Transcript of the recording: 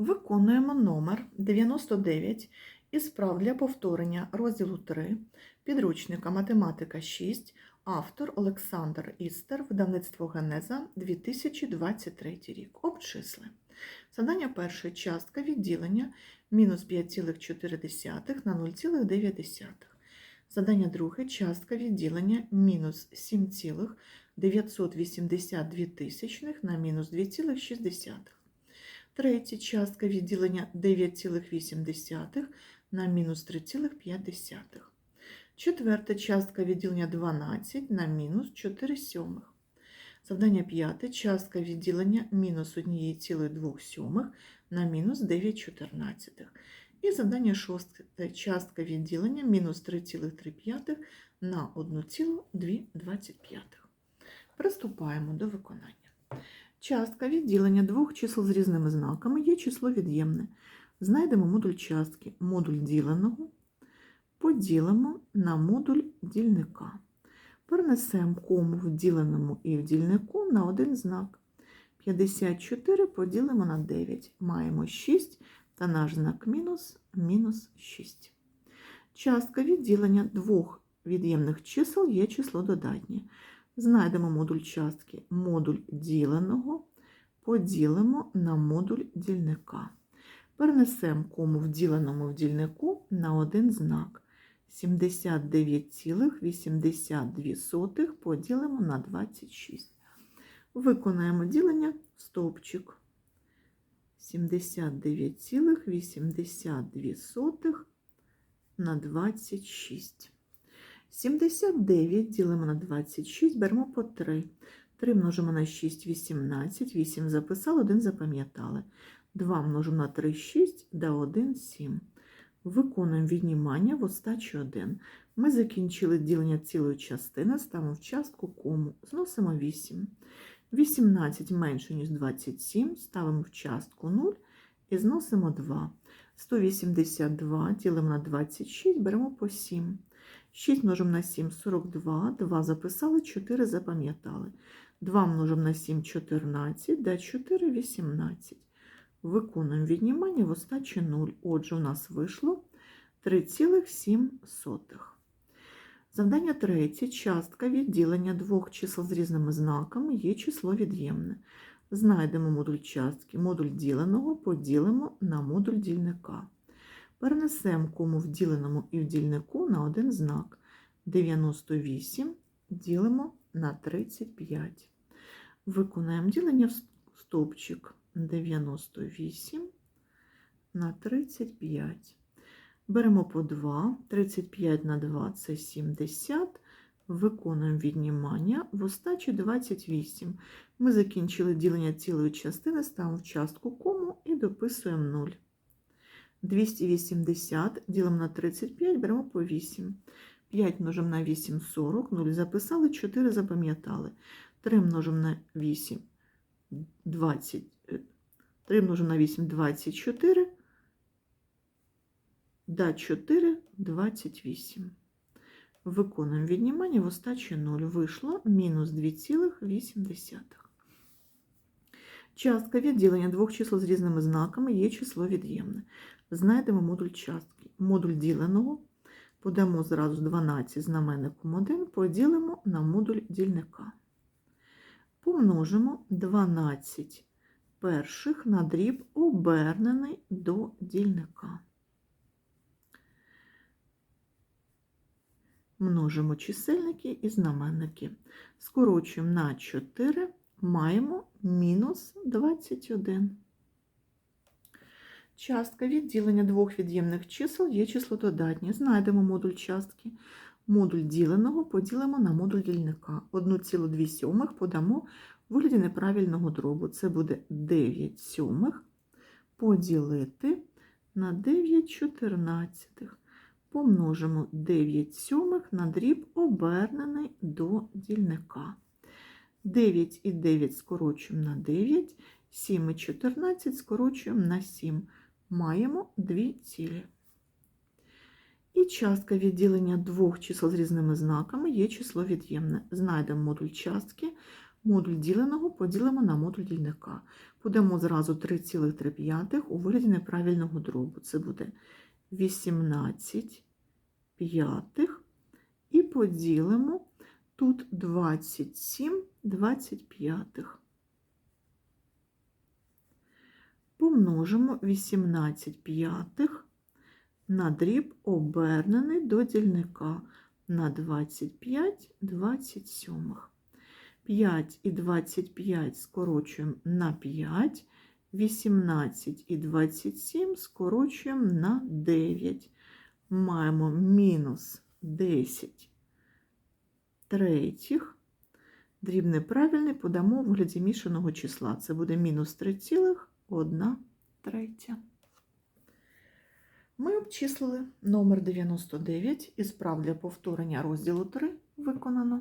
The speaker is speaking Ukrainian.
Виконуємо номер 99 із справ для повторення розділу 3 підручника Математика 6, автор Олександр Істер, видавництво Генеза 2023 рік. Обчисли. Задання перше частка відділення мінус 5,4 на 0,9. Задання друге частка відділення мінус 7,982 на мінус 2,6. Третє частка відділення 9,8 на мінус 3,5. Четверта частка відділення 12 на мінус 4 сьомих. Завдання п'яте частка відділення мінус 1,2 на мінус 9 чотирнадцятих. І завдання шосте частка відділення мінус 3,3 на 1,225. Приступаємо до виконання. Частка відділення двох чисел з різними знаками є число від'ємне. Знайдемо модуль частки. Модуль діленого поділимо на модуль дільника. Перенесемо кому в діленому і в дільнику на один знак. 54 поділимо на 9. Маємо 6 та наш знак мінус мінус 6. Частка відділення двох від'ємних чисел є число додатнє. Знайдемо модуль частки. Модуль діленого поділимо на модуль дільника. Перенесемо кому в діленому в дільнику на один знак. 79,82 поділимо на 26. Виконаємо ділення стовпчик. 79,82 на 26. 79 ділимо на 26, беремо по 3. 3 множимо на 6, 18, 8 записали, 1 запам'ятали. 2 множимо на 3, 6, да 1, 7. Виконуємо віднімання в остачі 1. Ми закінчили ділення цілої частини, ставимо в частку кому. Зносимо 8. 18 менше, ніж 27, ставимо в частку 0 і зносимо 2. 182 ділимо на 26, беремо по 7. 6 множимо на 7 42, 2 записали, 4 запам'ятали. 2 множимо на 7 14, да 4 18. Виконуємо віднімання в остачі 0. Отже, у нас вийшло 3,7. Завдання третє. Частка відділення двох чисел з різними знаками є число від'ємне. Знайдемо модуль частки. Модуль діленого поділимо на модуль дільника. Перенесемо кому в діленому і в дільнику на один знак. 98 ділимо на 35. Виконаємо ділення в стовпчик 98 на 35. Беремо по 2, 35 на 2 це 70. Виконуємо віднімання в остачі 28. Ми закінчили ділення цілої частини, ставимо в частку кому і дописуємо 0. 280 ділимо на 35, беремо по 8. 5 множимо на 8 40, 0 записали, 4 запам'ятали. 3 множимо на 8 20. 3 множимо на 8 24. Да, 4 28. Виконуємо віднімання в остачі 0. Вийшло мінус 2,8. Частка відділення двох чисел з різними знаками є число від'ємне. Знайдемо модуль частки. Модуль діленого подамо зразу 12 знаменником 1, поділимо на модуль дільника. Помножимо 12 перших на дріб обернений до дільника. Множимо чисельники і знаменники. Скорочуємо на 4, маємо мінус 21. Частка відділення двох від'ємних чисел є число додатнє. Знайдемо модуль частки. Модуль діленого поділимо на модуль дільника. 1,2 сьомих подамо в вигляді неправильного дробу. Це буде 9 сьомих поділити на 9 чотирнадцятих. Помножимо 9 сьомих на дріб обернений до дільника. 9 і 9 скорочуємо на 9, 7 і 14 скорочуємо на 7. Маємо 2 цілі. І частка відділення двох чисел з різними знаками є число від'ємне. Знайдемо модуль частки. Модуль діленого поділимо на модуль дільника. Подамо зразу 3,3 у вигляді неправильного дробу. Це буде 18 п'ятих. І поділимо тут 27 25. Помножимо 18 п'ятих на дріб обернений до дільника на 25 27. 5 і 25 скорочуємо на 5, 18 і 27 скорочуємо на 9. Маємо мінус 10 третіх. Дріб неправильний подамо в вигляді мішаного числа. Це буде мінус 3,1 третя. Ми обчислили номер 99 і справ для повторення розділу 3 виконано.